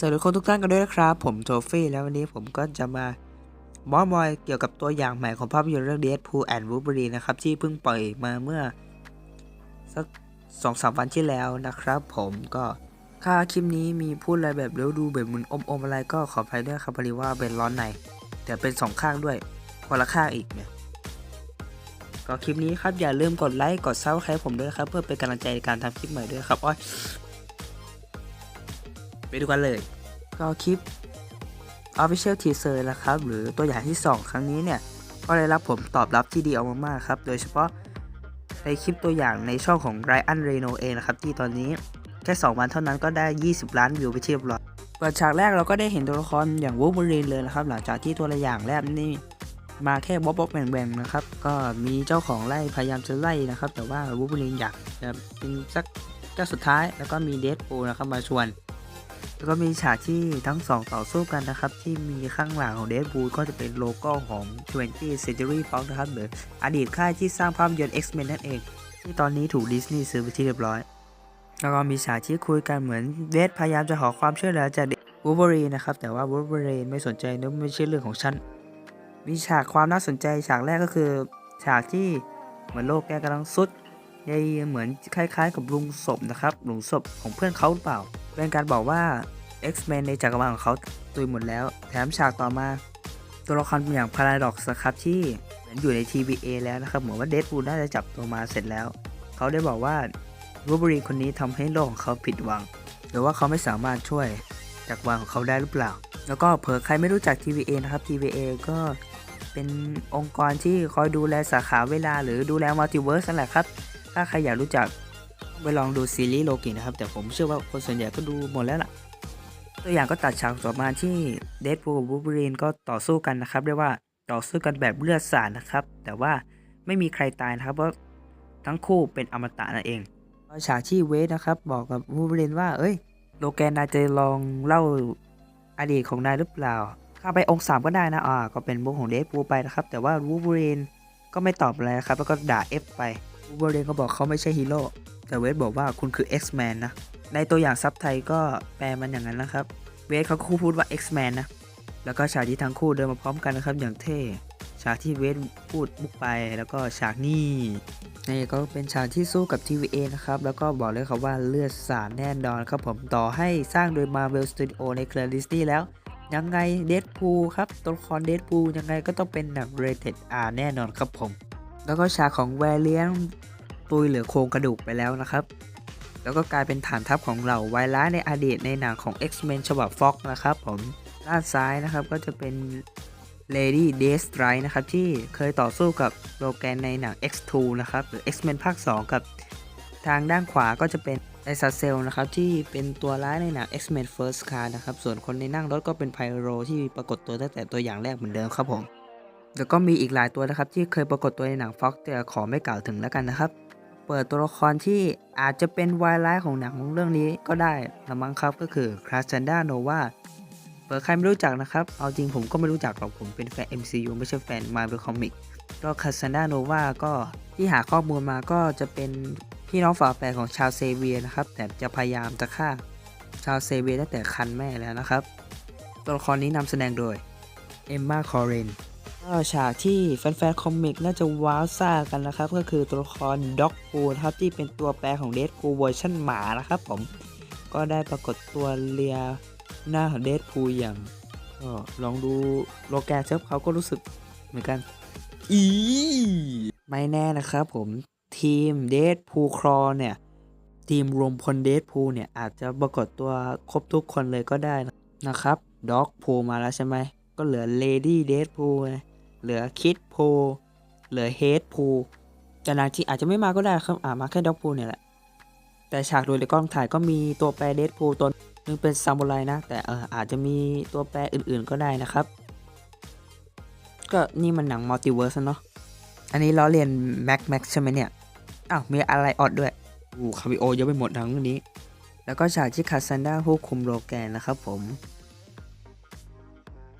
สวัสดีคนทุกท่านกันด้วยนะครับ ผมโทฟี่แล้ววันนี้ผมก็จะมามอมอยเกี่ยวกับตัวอย่างใหม่ของภาพยนตร์เรื่อง Deadpool and Wolverine นะครับ ที่เพิ่งปล่อยมาเมื่อ สักสองสามวันที่แล้วนะครับผมก็ถ้าคลิปนี้มีพูดอะไรแบบเร็วดูแบบมึนอมๆอะไรก็ขออภัยด้วยครับพอดีว่าเป็นร้อนในแต่เป็นสองข้างด้วยคนละข้างอีกเนี่ยก็คลิปนี้ครับอย่าลืมกดไลค์กดซับสไครต์ผมด้วยครับ เพื่อเป็นกำลังใจในการทำคลิปใหม่ด้วยครับอ้อย ไปดูกันเลยก็คลิป Official Teaser นะครับ หรือตัวอย่างที่ 2 ครั้งนี้เนี่ย ก็ได้รับผมตอบรับที่ดีออกมามากๆครับ โดยเฉพาะในคลิปตัวอย่างในช่องของ Ryan Reynolds เองนะครับ ที่ตอนนี้แค่ 2 วันเท่านั้นก็ได้ 20 ล้านวิวไปเรียบร้อยเปิดฉากแรกเราก็ได้เห็นตัวละครอย่าง Wolverine เลยนะครับ หลังจากที่ตัวอย่างแรกนี่มาแค่บ๊อบบ๊อบแบงแบงๆนะครับ ก็มีเจ้าของไล่พยายามจะไล่นะครับ แต่ว่า Wolverine อยากจะเป็นสักเจ้าสุดท้าย แล้วก็มี Deadpool นะครับมาชวน แล้วก็มีฉากที่ทั้งสองต่อสู้กันนะครับ ที่มีข้างหลังของเด p บู l ก็จะเป็นโลโก้ของ 20th Century Fox นะครับหรืออดีตค่ายที่สร้างภาพยนตร์ X-Men นั่นเอง ที่ตอนนี้ถูกดิสนีย์ซื้อไปที่เรียบร้อย แล้วก็มีฉากที่คุยกันเหมือนเดดพยายามจะขอความช่วยเหลือจากวูเบอรีนะครับแต่ว่าวูเบอรีไม่สนใจนึกไม่ใช่เรื่องของฉันมีฉากความน่าสนใจฉากแรกก็คือ ฉากที่เหมือนโลกแกกำลังสุด ยายเหมือนคล้ายๆ กับลุงศพนะครับลุงศพของเพื่อนเขาหรือเปล่า เป็นการบอกว่า X-Men ในจักรวาลของเขาตุยหมดแล้ว แถมฉากต่อมา ตัวละครอย่าง Paradox นะครับที่เหมือนอยู่ใน TVA แล้วนะครับ เหมือนว่า Deadpool น่าจะจับตัวมาเสร็จแล้ว เขาได้บอกว่า Wolverine คนนี้ทำให้โลกของเขาผิดหวัง หรือว่าเขาไม่สามารถช่วยจักรวาลของเขาได้หรือเปล่า แล้วก็เผื่อใครไม่รู้จัก TVA นะครับ TVA ก็เป็นองค์กรที่คอยดูแลสาขาเวลาหรือดูแลมัลติเวิร์สนั่นแหละครับ ถ้าใครอยากรู้จักไปลองดูซีรีส์โลกินะครับ แต่ผมเชื่อว่าคนส่วนใหญ่ก็ดูหมดแล้วล่ะ ตัวอย่างก็ตัดฉากต่อมาที่เดดพูลกับวูบรีนก็ต่อสู้กันนะครับเรียกว่าต่อสู้กันแบบเลือดสาดนะครับ แต่ว่าไม่มีใครตายนะครับเพราะทั้งคู่เป็นอมตะนั่นเองฉากที่เวสนะครับ บอกกับวูบรีนว่า เอ้ยโลแกนนายจะลองเล่าอดีตของนายหรือเปล่าข้าไปองค์สามก็ได้นะอ่าก็เป็นบุกของเดดพูลไปนะครับ แต่ว่าวูบรีนก็ไม่ตอบอะไรครับ แล้วก็ด่า F ไป วู l บ e รีนก็บอกเขาไม่ใช่ฮีโร่แต่เวสบอกว่าคุณคือ X-Man นะ ในตัวอย่างซับไทยก็แปลมันอย่างนั้นนะครับ เวสเขาคู่พูดว่า X-Man นะ แล้วก็ฉากที่ทั้งคู่เดินมาพร้อมกันนะครับอย่างเท่ ฉากที่เวสพูดมุกไป แล้วก็ฉากนี้นี่ก็เป็นฉากที่สู้กับ TVA นะครับ แล้วก็บอกเลยครับว่าเลือดสาดแน่นอนครับผมต่อให้สร้างโดย Marvel Studio ในเครือดิสนีย์แล้ว ยังไงเด p พูครับตัวละครเด p พูยังไงก็ต้องเป็นหนัง Rated R แน่นอนครับผม แล้วก็ฉากของแวเลียนตุยเหลือโครงกระดูกไปแล้วนะครับ แล้วก็กลายเป็นฐานทัพของเราไวร้าในอดีตในหนังของ X-Men ฉบับ Fox นะครับผมด้านซ้ายนะครับก็จะเป็น Lady Deathstrike นะครับที่เคยต่อสู้กับโลแกนในหนัง X2 นะครับหรือ X-Men ภาค 2 กับ ทางด้านขวาก็จะเป็นไอซาเซลนะครับที่เป็นตัวร้ายในหนัง X-Men First Class นะครับส่วนคนในนั่งรถก็เป็นไพโรที่ปรากฏตัวตั้งแต่ตัวอย่างแรกเหมือนเดิมครับผม แล้วก็มีอีกหลายตัวนะครับ ที่เคยปรากฏตัวในหนัง Fox แต่ขอไม่กล่าวถึงแล้วกันนะครับ เปิดตัวละครที่อาจจะเป็นวายร้ายของหนังเรื่องนี้ก็ได้ละมั้งครับก็คือคราซันดาโนวาเปิดใครไม่รู้จักนะครับ เอาจริงผมก็ไม่รู้จักหรอกผมเป็นแฟน MCU ไม่ใช่แฟน Marvel Comics ก็คาซันดาโนวาก็ที่หาข้อมูลมาก็จะเป็นพี่น้องฝาแฝดของชาวเซเวียนะครับ แต่จะพยายามจะฆ่าชาวเซเวียตั้งแต่คันแม่แล้วนะครับ ตัวละครนี้นำแสดงโดยเอมมาคอริน ฉากที่แฟนๆคอมิกน่าจะว้าวซ่ากันนะครับ ก็คือตัวละครด็อกพูนะครับที่เป็นตัวแปรของเด p พูเวอร์ชันหมานะครับผมก็ได้ปรากฏตัวเลียหน้าของเด p พูอย่างก็ลองดูโลแกนเซิร์ฟเขาก็รู้สึกเหมือนกัน อีไม่แน่นะครับผมทีมเด p พูครอเนี่ย ทีมรวมพลเด p พูเนี่ย อาจจะปรากฏตัวครบทุกคนเลยก็ได้นะครับด็อกพูมาแล้วใช่ไหมก็เหลือเลดี้เด p พูไง เหลือคิดโพเหลือเฮดพูแต่นางทีอาจจะไม่มาก็ได้ครับอ่ามาแค่ด็อกพูเนี่ยแหละ แต่ฉากโดยในกล้องถ่ายก็มีตัวแปรเดดพูตัวนึงเป็นซามูไรนะ แต่เอออาจจะมีตัวแปรอื่นๆก็ได้นะครับ ก็นี่มันหนังมัลติเวิร์สเนาะอันนี้ล้อเรียนแม็กแม็กใช่ไหมเนี่ยอ้าวมีอะไรออดด้วยอู้คาบิโอเยอะไปหมดทั้งเรื่องนี้ แล้วก็ฉากที่คาซันดาผู้คุมโลแกนนะครับผม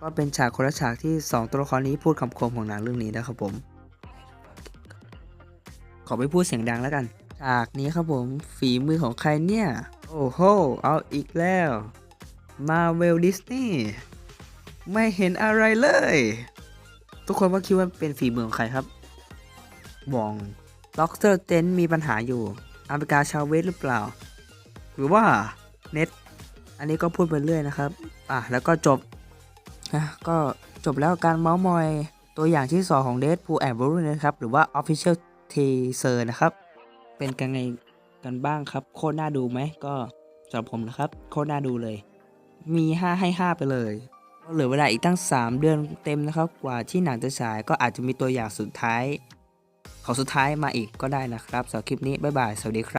ก็เป็นฉากคนละฉากที่ 2 ตัวละครนี้พูดคำคมของหนังเรื่องนี้นะครับผม ขอไปพูดเสียงดังแล้วกัน ฉากนี้ครับผมฝีมือของใครเนี่ย โอ้โห เอาอีกแล้วมาเวลดิสนีย์ไม่เห็นอะไรเลย ทุกคนว่าคิดว่าเป็นฝีมือของใครครับวองล็อกเตอร์เจนมีปัญหาอยู่อเมริกาชาวเวสหรือเปล่า หรือว่าเน็ตอันนี้ก็พูดไปเรื่อยนะครับ อะ แล้วก็จบ นะก็จบแล้วการเมาส์มอยตัวอย่างที่ 2 ของ Deadpool and Wolverine นะครับ หรือว่า Official Teaser นะครับ เป็นกันไงกันบ้างครับ โคตรน่าดูไหมก็สำหรับผมนะครับ โคตรน่าดูเลย มี 5 ให้ 5 ไปเลยก็เหลือเวลาอีกตั้ง 3 เดือนเต็มนะครับ กว่าที่หนังจะฉายก็อาจจะมีตัวอย่างสุดท้าย ของสุดท้ายมาอีกก็ได้นะครับสำหรับคลิปนี้บ๊ายบายสวัสดีครับ